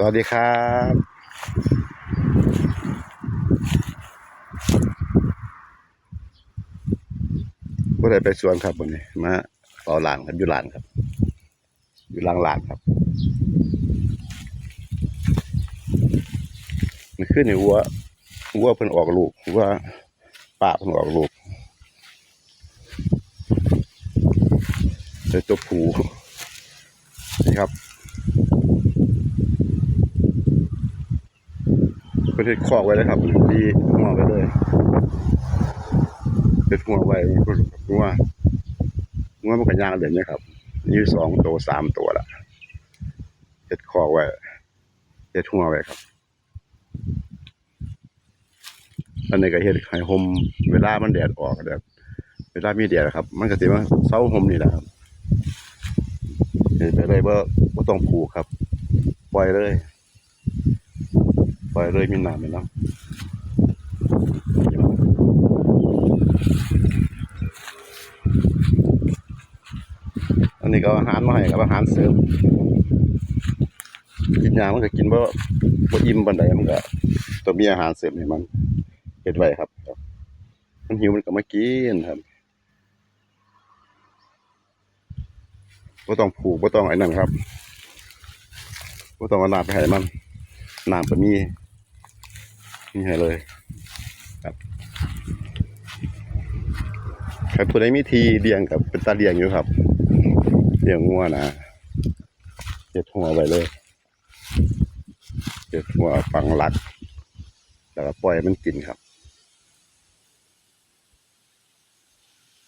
สวัสดีครับผู้ใดไปสวนครับวันนี้มาเป่าหลานครับอยู่หลานครับ อยู่หลังหลานครับมันขึ้นในวัววัวเพิ่นออกลูกวัวป้าเพิ่นออกลูกเป็นตัวผูนี่ครับ เป็นเห็ดคอกไว้เลยครับดีหัวไว้เลยเห็ดหัวไว้หัวหัวมันก็ย่างเด่นนี่ครับนี่สองตัวสามตัวละเห็ดคอกไว้เห็ดหัวไว้ครับอันนี้ก็เห็ดไข่หมเวลามันแดดออกแดดเวลามีแดดครับ มันก็สิว่าเสาหมนี่แหละครับเห็นไปเลยว่าต้องผูกครับ ปล่อยเลย ไปเลยมีหน้ำมีน้ำอันนี้ก็อาหารมาให้กับอาหารเสริมกินยามันก็กินบ่บ่อิ่มปานใดมันก็ต้องมีอาหารเสริมให้มันเฮ็ดไว้ครับมันหิวมันก็มากินครับบ่ต้องผูกบ่ต้องไอ้นั่นครับบ่ต้องเอาน้ำไปให้มันน้ำก็มี นี่เลยครับใครผู้ใดมีทีเลี้ยงกับเป็นตาเลี้ยงอยู่ครับเลี้ยงงัวนะเจ็ดหัวไว้เลยเจ็ดหัวฝังหลัก แล้วก็ปล่อยมันกินครับ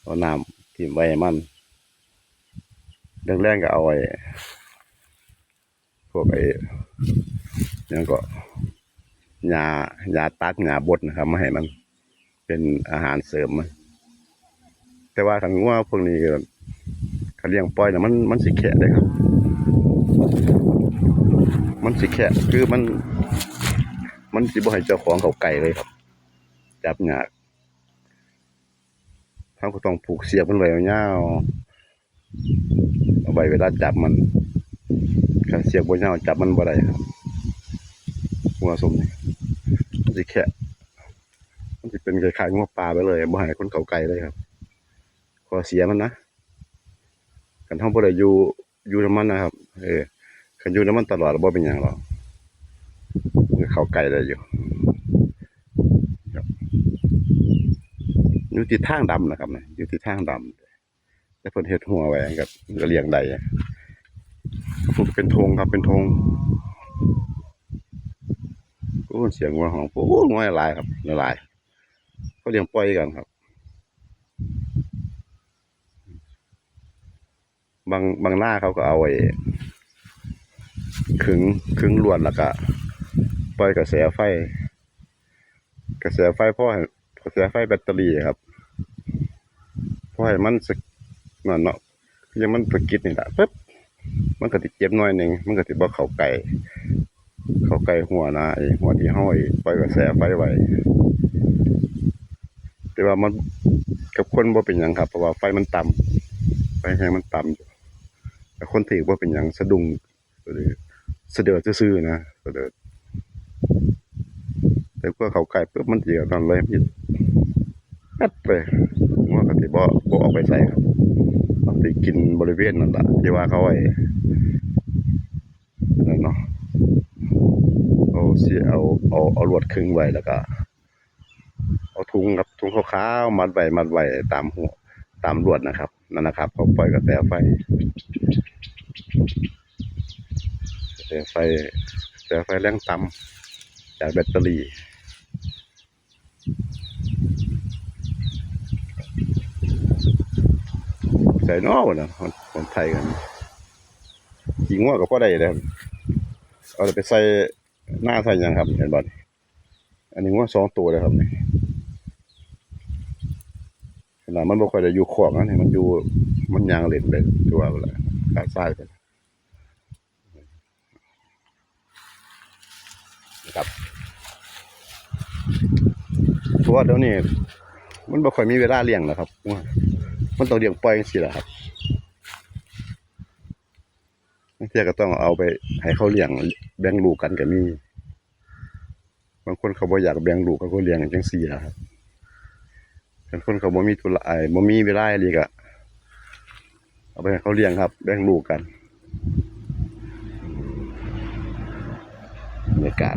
เอาน้ำทิ่มไว้ให้มันแรงๆก็เอาไว้พวกไอ้ยังก็ ยายาตัดยาบดนะครับ มาให้มัน เป็นอาหารเสริมมันแต่ว่าทางว่าพวกนี้ก็เขาเลี้ยงปล่อยนะมันมันสิแขะเลยครับ มันสิแขะคือมัน มันสิบ่ให้เจ้าของเขาไก่เลยครับ จับหยากเขาก็ต้องผูกเสียบมันไว้ยาเอาไว้เวลาจับมันถ้าเสียบบ่ยาจับมันบ่ได้ครับ วสมนี่มันสิแค่มันจะเป็นคล้ายๆงวปลาไปเลยบ่ให้คนเขาไกลเลยครับขอเสียมันนะกันท่องบ่ได้อยู่อยู่น้ำมันนะครับ เออคันอยู่น้ำมันตลอดบ่เป็นหยังหรอกเขาไกลได้อยู่อยู่ที่ทางดำนะครับนะอยู่ที่ทางดำแต่เพิ่นเฮ็ดหัวไว้กับก็เลี้ยงได้อะมันก็เป็นธงครับเป็นธง โอ้เสียงวัวของโอ้น้อยหลายครับหลายเขาเลี้ยงปล่อยกันครับ บางบางหน้าเขาก็เอาไว้ขึงขึงลวดแล้วก็ปล่อยกระแสไฟ กระแสไฟพราะให้กระแสไฟแบตเตอรี่ครับพราะให้มันสกนั่นเนาะยังมันสะกิดนี่แหละปึ๊บมันก็ติดเจ็บหน่อยหนึ่งมันก็ติดบ่เข้าไก่ ลเข้าใกล้หัวนะไอ้หัวที่ห้อยปกระแสไฟไว้แต่ว่ามันกับคนบ่เป็นหยังครับเพราะว่าไฟมันต่ำไฟแห้งมันต่ำอยู่แต่คนถือว่าเป็นหยังสะดุ้งหรือเสะเดือดซื่อๆนะเสะเดือดแต่พอเขาใกล้ปุ๊บมันเจียวตอนเลยมันแป๊ดเลยหัวก็สิบ่บ่ออกไปใส่ครับติกินบริเวณนั่นแหละที่ว่าเขาไว้นั่นเนาะ เอาเสีเอาเอาเอาลวดขึงไว้แล้วก็เอาถุงครับถุงขาวๆมัดไว้มัดไว้ตามหัวตามลวดนะครับนั่นนะครับเขาปล่อยกระแสไฟกระแสไฟกระแสไฟแรงต่ำจากแบตเตอรี่ใส่นอกนะคนไทยกันยิงว่าก็พอได้เลยครับเอาไปใส่ หน้าใส่ยังครับเห็นบ่นี่อันนี้ว่าสองตัวเลยครับนี่ขนาดมันบ่ค่อยได้อยู่ขอกนะนี่มันอยู่มันยางเล่นเลยตัวเวลาขาซ้ายไปนะครับเพราะว่าเดี๋ยวนี้มันบ่ค่อยมีเวลาเลี้ยงแล้วครับว่ามันต้องเลี้ยงปล่อยจังซี่แหละครับ บางเที่ยก็ต้องเอาไปให้เขาเลี้ยงแบ่งลูกกันก็มีบางคนเขาบ่อยากแบ่งลูกเขาก็เลี้ยงจังซี่ละครับบางคนเขาบ่มีธุระไอ้บ่มีเวลาอีหลีก็เอาไปให้เขาเลี้ยงครับ แบ่งลูกกันบรรยากาศ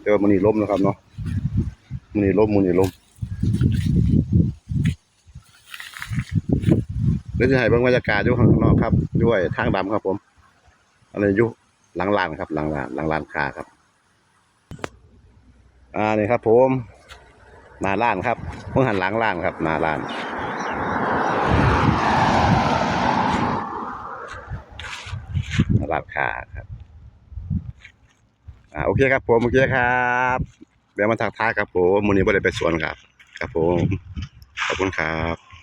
แต่ว่ามื้อนี้ลมนะครับเนาะมื้อนี้ลมมื้อนี้ลม เดี๋ยวจะให้เบิ่งบรรยากาศอยู่ข้างนอกครับด้วยทางดำครับผม อันนี้อยู่หลังลานครับหลังลานหลังลานคาครับ อ่านี่ครับ ผมหน้าร้านครับเพิ่งหันหลังร้านครับหน้าร้านหน้าร้านคาครับอ่าโอเคครับ ผมโอเคครับเดี๋ยวมาทักทายครับผมมูนี้บ่ได้ไปสวนครับ ครับผมขอบคุณครับ